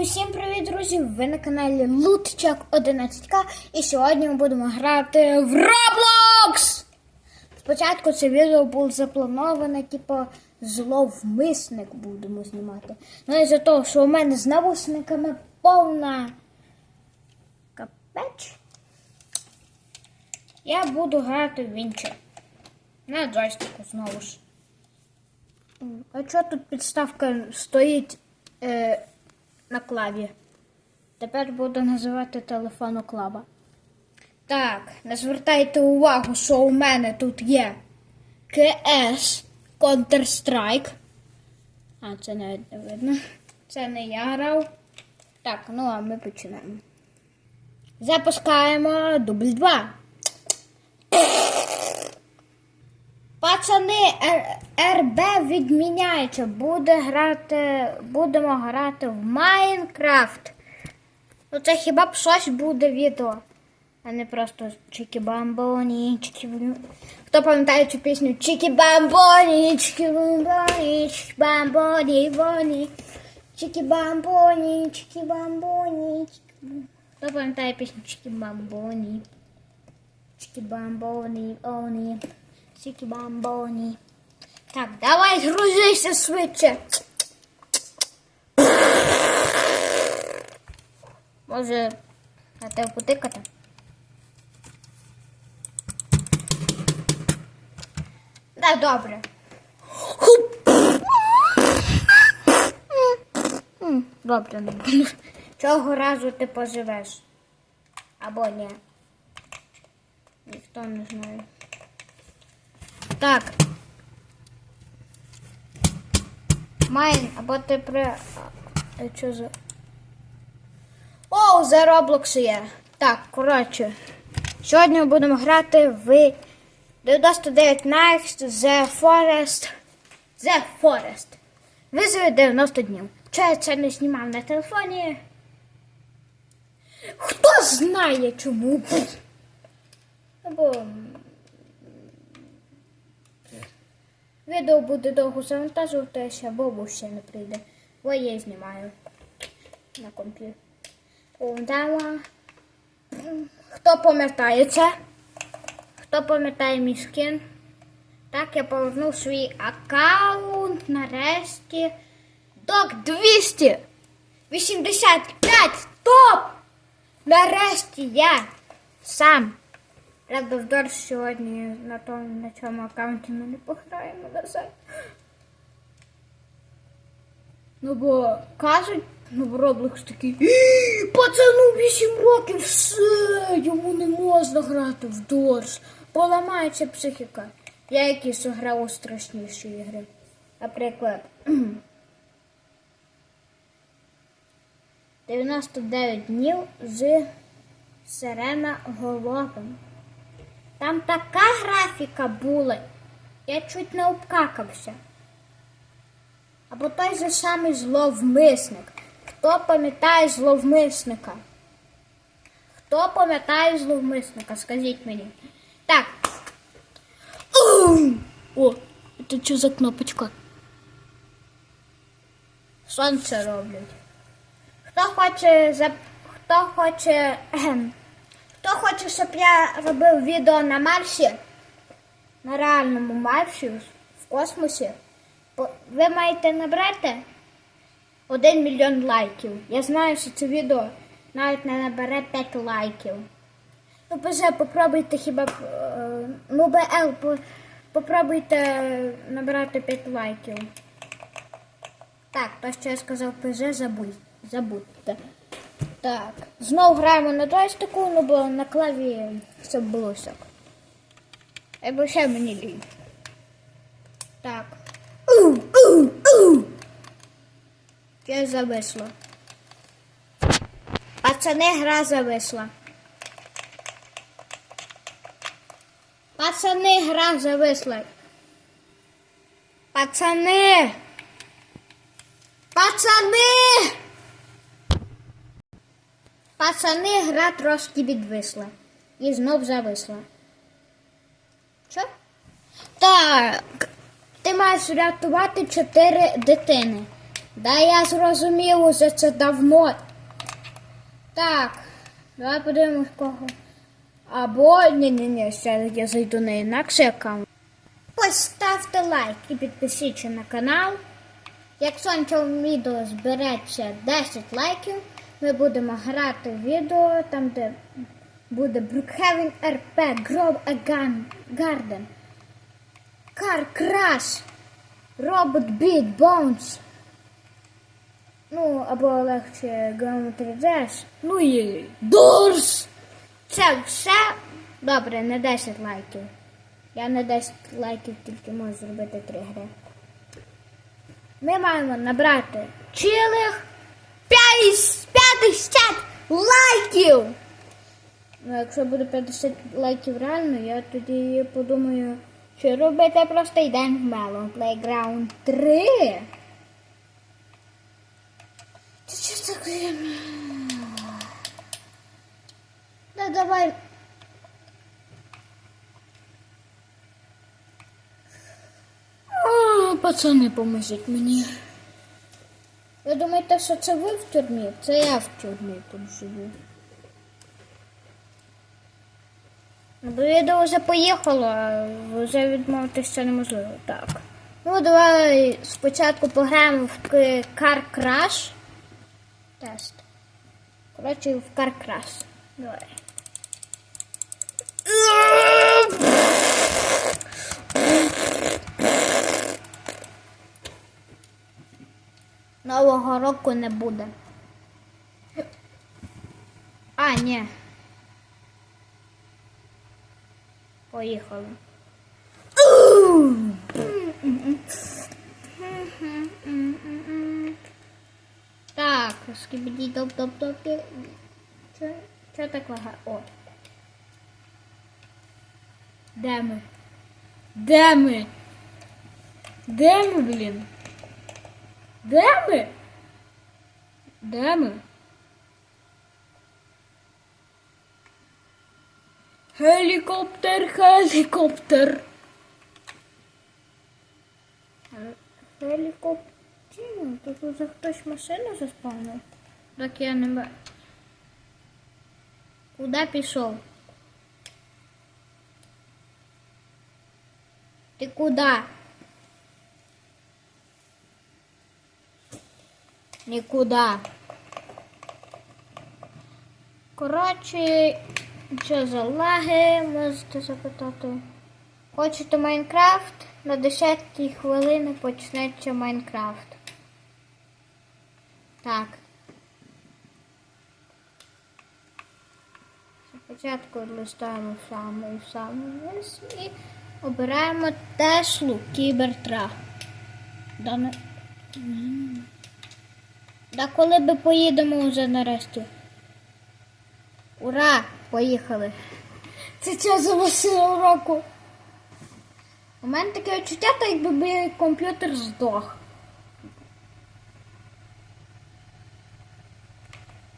Усім привіт, друзі! Ви на каналі Лутчак 11К і сьогодні ми будемо грати в Roblox! Спочатку це відео було заплановане, типу, зловмисник будемо знімати. Ну і за того, що у мене з навушниками повна капеч. Я буду грати в Вінчер. На джойстику знову ж. А чого тут підставка стоїть е, на клаві? Тепер буду називати телефон клава. Так, не звертайте увагу, що у мене тут є КС Counter-Strike. А, це не видно. Це не я грав. Так, ну а ми починаємо. Запускаємо дубль 2. Пацани, РБ відміняється. Буде грати, будемо грати в Майнкрафт. Ну це хіба б щось буде відео, а не просто чики Хто пам'ятає цю пісню Чики-бамбоні, чики-бамбоні, чики-бамбоні, боні, чики-бамбоні, чики-бамбоні, чики Хто пам'ятає пісню Чики-бамбоні? Чики-бамбоні, оні. Чики-бамбоні. Так, давай грузися швидше. Може, на тебе потикати? Да, добре. Добре, не. Цього разу ти поживеш. Або ні. Ніхто не знає. Так. Майн, або ти при. а, Що за. О, за Roblox є. Так, коротше. Сьогодні ми будемо грати в 99 Nights The Forest. The Forest. Визови 90 днів. Чи я це не знімав на телефоні? Хто знає чому? Або Відео буде довго завантажуватися, бо ще не прийде. Бо я її знімаю на комп'ютері. Хто пам'ятає це? Хто пам'ятає мій скін? Так, я повернув свій аккаунт нарешті. Док 285 топ! Нарешті я сам. Правда, в Дорс сьогодні на тому на цьому аккаунті ми не пограємо на сайт. Ну бо кажуть, ну в Roblox такий пацану 8 років, все, йому не можна грати в Дорс. Поламається психіка. Я якісь грав у страшніші ігри. Наприклад, 99 днів з Сирена Головим. Там така графіка була, я чуть не обкакався. Або той же самий зловмисник. Хто пам'ятає зловмисника? Хто пам'ятає зловмисника? Скажіть мені. Так. О, це що за кнопочка? Сонце роблять. Хто хоче за... Хто хоче. Хто хоче, щоб я робив відео на Марсі, на реальному Марсі, в космосі, ви маєте набрати 1 мільйон лайків. Я знаю, що це відео навіть не набере 5 лайків. Ну, поже, попробуйте хіба е, Ну, БЛ, попробуйте набрати 5 лайків. Так, то, що я сказав ПЖ, забудь, забудьте. Так, знову граємо на джойстику, ну бо на клаві все було всяк. Або ще мені лінь. Так. У, у, у. Я зависла. Пацани, гра зависла. Пацани, гра зависла. Пацани! Пацани! Пацани, гра трошки відвисла. І знов зависла. Що? Так. Ти маєш рятувати чотири дитини. Да я зрозумів уже це давно. Так, давай подивимось кого. Або ні, ні, ні, ще я зайду на інакший аккаунт. Поставте лайк і підпишіться на канал. На цьому відео збереться 10 лайків, ми будемо грати відео там, де буде Brookhaven RP, Grove a Gun, Garden, Car Crash, Robot Beat Bones. Ну, або легше Geometry Dash. Ну і Doors. Це все добре, не 10 лайків. Я на 10 лайків тільки можу зробити три гри. Ми маємо набрати цілих 50 лайків. Ну, якщо буде 50 лайків реально, я тоді подумаю, що робити простий день в Melon Playground 3. Це що таке? Да давай. А, пацани, поможіть мені. Ви думаєте, що це ви в тюрмі? Це я в тюрмі тут живу. Бо відео вже поїхало, а вже відмовитися неможливо. Так. Ну, давай спочатку пограємо в Car Crash. Тест. Коротше, в Car Crash. Давай. Нового року не буде. А, ні. Поїхали. Так, скибіді топ топ топ Що, що так лагає? О. Де ми? Де ми? Де ми, блін? Де ми? Де ми? Гелікоптер, гелікоптер. Гелікоптер. Тут уже хтось машину заспавнив. Так я не бачу. Куди пішов? Ти куди? Нікуди. Коротше, що за лаги, можете запитати. Хочете Майнкрафт? На 10 хвилини почнеться Майнкрафт. Так. Спочатку листаємо саме і саме вниз і обираємо Теслу Кібертрак. Да, не... Да коли би поїдемо вже нарешті. Ура! Поїхали! Це що за машина року? У мене таке відчуття, так якби би комп'ютер здох.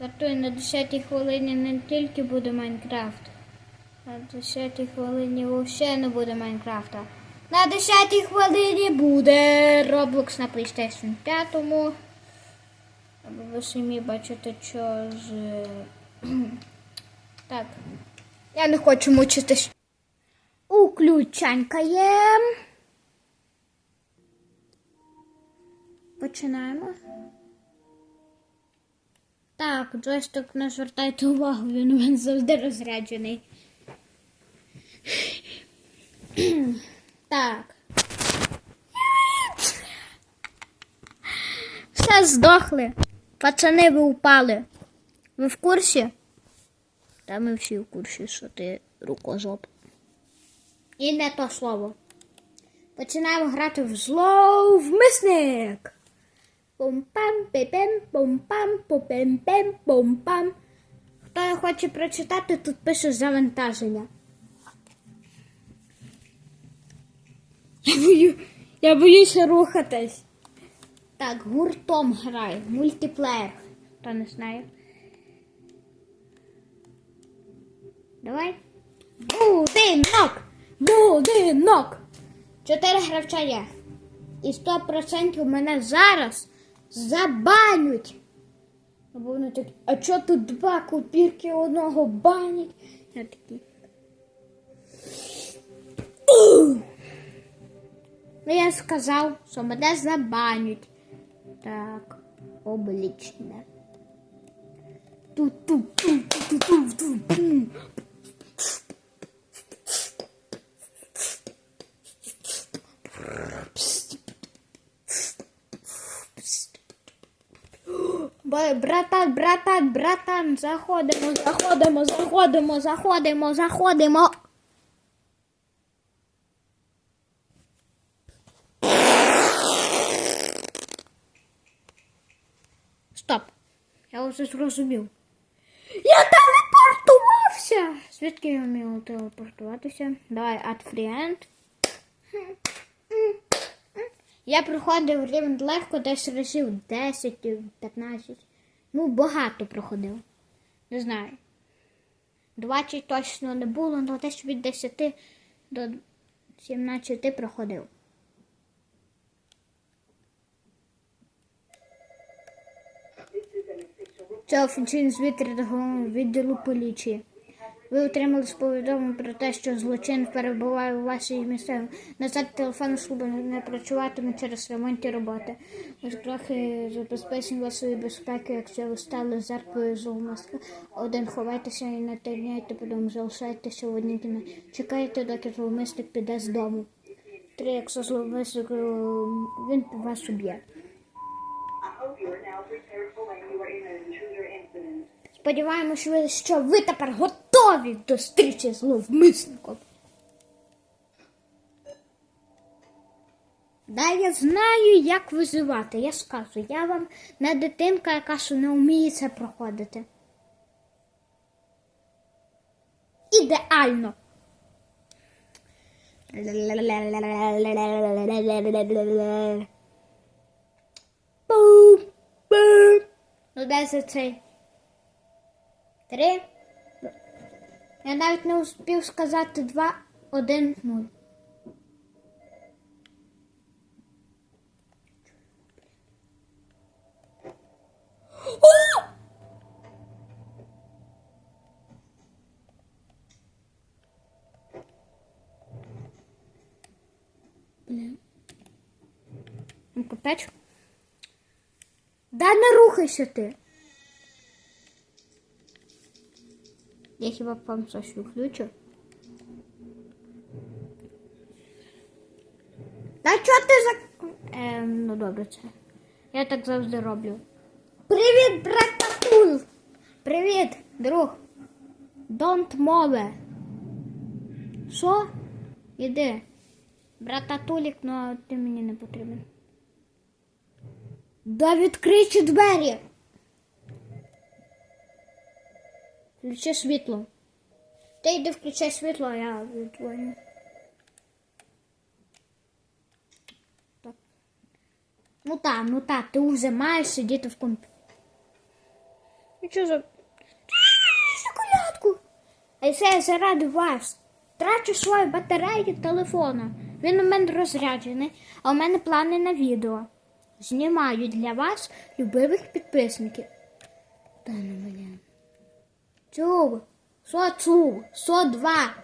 Жартую, на 10 хвилині не тільки буде Майнкрафт. На 10 хвилині взагалі не буде Майнкрафта. На 10 хвилині буде Roblox на PlayStation 5. Або ви самі бачите, що з. Так. Я не хочу мучитись. Уключанькаєм. Починаємо. Так, джойстик не звертайте увагу, він у мене завжди розряджений. так. Все здохли. Пацани, ви упали. Ви в курсі? Та ми всі в курсі, що ти рукожоп. І не то слово. Починаємо грати в зловмисник. Пум-пам, пепем, пум-пам, пупем-пем, пум-пам. Хто хоче прочитати, тут пише завантаження. Я боюся рухатись. Так, гуртом граю. Мультиплеєр. Хто не знає. Давай. Будинок! Будинок! Чотири гравця є. І 100% мене зараз забанють. Або вони такі, а чо тут два копірки одного банять? Я такий. Ну, я сказав, що мене забанять. Так. Ба- Братан, братан, братан, заходимо, заходимо, заходимо, заходимо, заходимо. Я вже зрозумів. Я телепортувався! Звідки я вмів телепортуватися? Давай, add friend. Я проходив рівень легко десь разів 10, 15. Ну, багато проходив. Не знаю. 20 точно не було, але десь від 10 до 17 проходив. Це офіційний звіт рядового відділу поліції. Ви отримали повідомлення про те, що злочин перебуває у вашій місцеві. Назад телефонна служба не працюватиме через ремонтні роботи. Ось трохи забезпечення вашої безпеки, якщо ви стали зеркою зловмиска. Один ховайтеся і не тиняйте, потім залишайтеся в одній кімнаті. Чекайте, доки зловмисник піде з дому. Три, якщо зловмисник, е, він вас уб'є. Сподіваємося, що ви тепер готові до зустрічі з зловмисником. Да, я знаю, як визивати. Я скажу, я вам не дитинка, яка що не вміє це проходити. Ідеально. Пум, пум. Ну, де за цей? Три. Я навіть не успів сказати два, один, нуль. Ну, капець. Да не рухайся ти. Я хіба вам щось включу? Та чого ти за. Ем, ну добре це. Я так завжди роблю. Привіт, брататул! Привіт, друг! Don't move. Що? Іди. Брататулік, ну ти мені не потрібен. Да відкричі двері! Включи світло. Ти йди включай світло, а я віддзвоню. Так. Ну так, ну так, ти вже маєш сидіти в компі. Ну що за. Шоколадку! А це я заради вас. Трачу свою батарею телефона. Він у мене розряджений, а у мене плани на відео. Знімаю для вас любимих підписників. Та ну мене. Чув. Що чув? Що два?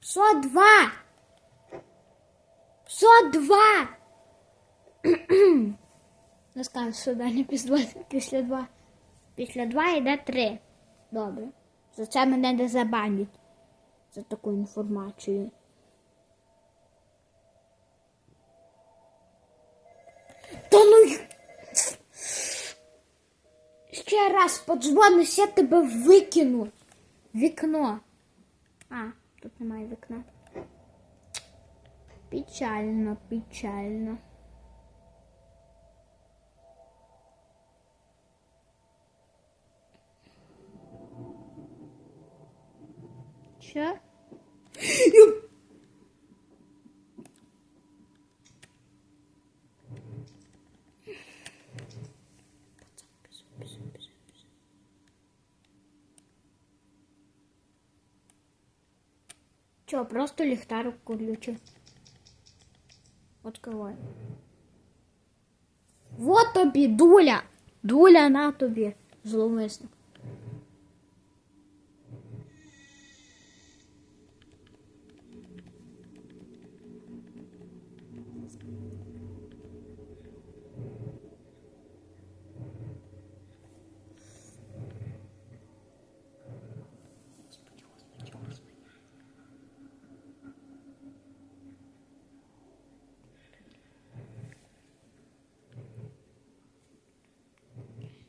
Що два? Що два? Не скажу, що далі. Після два. Після два йде три. Добре. За це мене не забанять. За таку інформацію. Раз подзвониш, я тебе викину. Вікно. А, тут немає вікна. Печально, печально. Що? Чо, просто ліхтарик курючий. Откривай. Вот тобі, дуля. Дуля на тобі, зловмисник.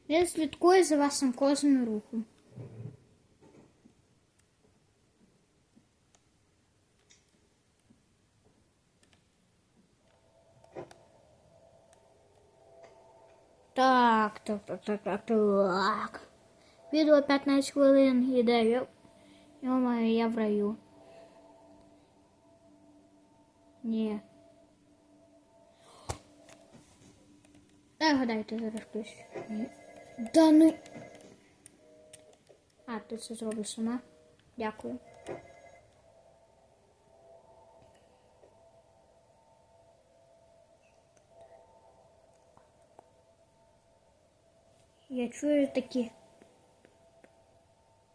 Він слідкує за вашим кожним рухом. Так, так, так, так, так, так. Відео 15 хвилин іде. Йо- Йо-моє, я в раю. Ні. Дай гадайте зараз хтось. Ні. Да ну. А, ти це зробиш сама. Дякую. Я чую такі.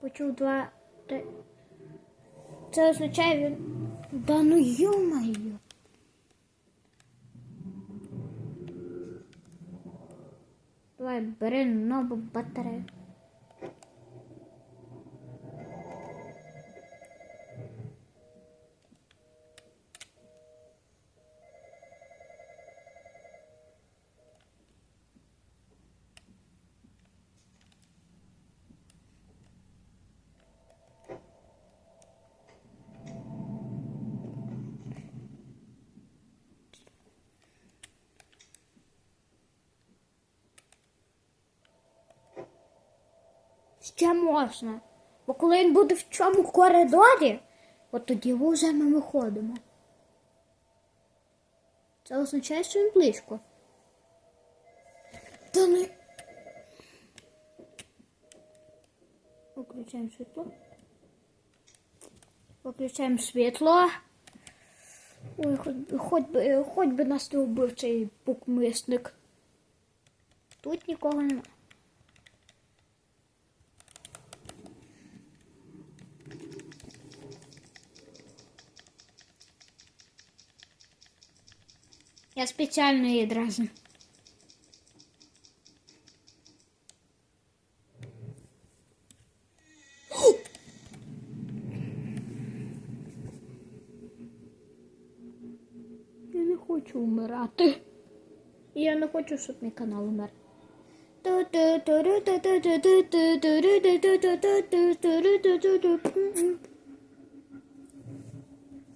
Почув два. Це означає він. Да ну йо-моє. Давай бери нову батарею. Ще можна. Бо коли він буде в цьому коридорі, от тоді вже ми виходимо. Це означає, що він близько. Та не. Виключаємо світло. Виключаємо світло. Ой, хоч, хоч хоч би нас не вбив цей букмисник. Тут нікого немає. Я спеціально її дразню. Я не хочу вмирати. Я не хочу, щоб мій канал умер.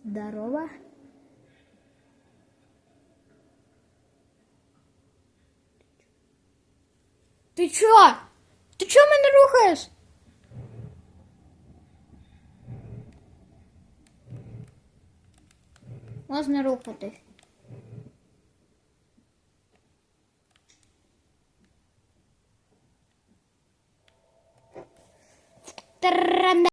Здорово. Ти чо? Ти чо мене рухаєш? Можна рухатись. Трам-